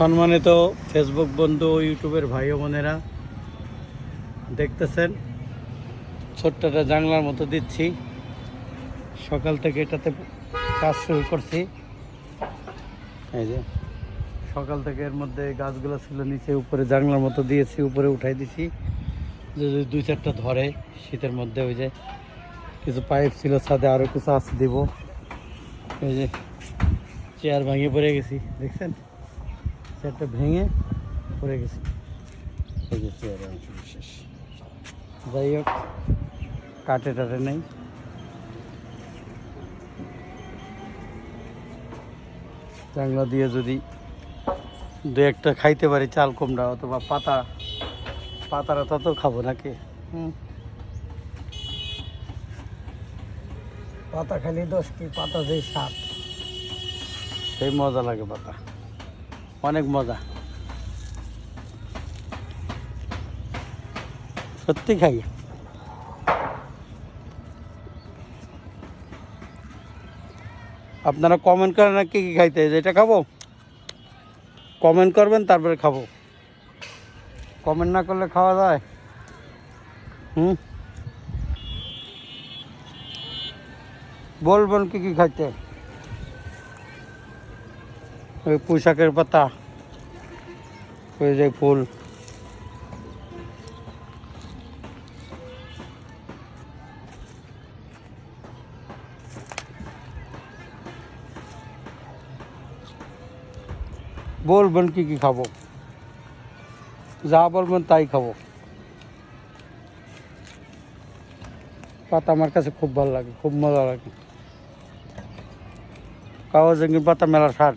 সম্মানিত ফেসবুক বন্ধু ইউটিউবের ভাই বোনেরা, দেখতেছেন? ছোট্ট একটা জানলার মতো দিচ্ছি। সকাল থেকে এটাতে কাজ শুরু করছি। এই যে, সকাল থেকে এর মধ্যে গাছগুলো ছিল নিচে, উপরে জানলার মতো দিয়েছি, উপরে উঠাই দিছি। যদি দুই চারটা ধরে, শীতের মধ্যে ওই যে কিছু পাইপ ছিল সাথে আরও কিছু আছে দিব। এই যে, চেয়ার ভাঙিয়ে পড়ে গেছি, দেখছেন? চেয়ারটা ভেঙে পড়ে গেছি। এই যে চেয়ারের অংশ বিশেষ। যাই হোক কাটে টাটে নেই। জানলা দিয়ে যদি দু একটা খাইতে পারি চাল কুমড়া অথবা পাতা পাতারা তত খাব নাকি? হুম। পাতা খালি দশ কি? পাতা যেই সাত সেই মজা লাগে পাতা। অনেক মজা সত্যি খাই আপনারা কমেন্ট করেন না কি কি খাইতে এটা খাবো কমেন্ট করবেন তারপরে খাবো কমেন্ট না করলে খাওয়া যায় হুম বলবেন কি কি খাইতে ওই পুঁশাকের পাতা ওই যে ফুল বলবেন কি কি খাবো যা বলবেন তাই খাবো পাতা আমার কাছে খুব ভালো লাগে খুব মজা লাগে কাগজ পাতা মেলা শাক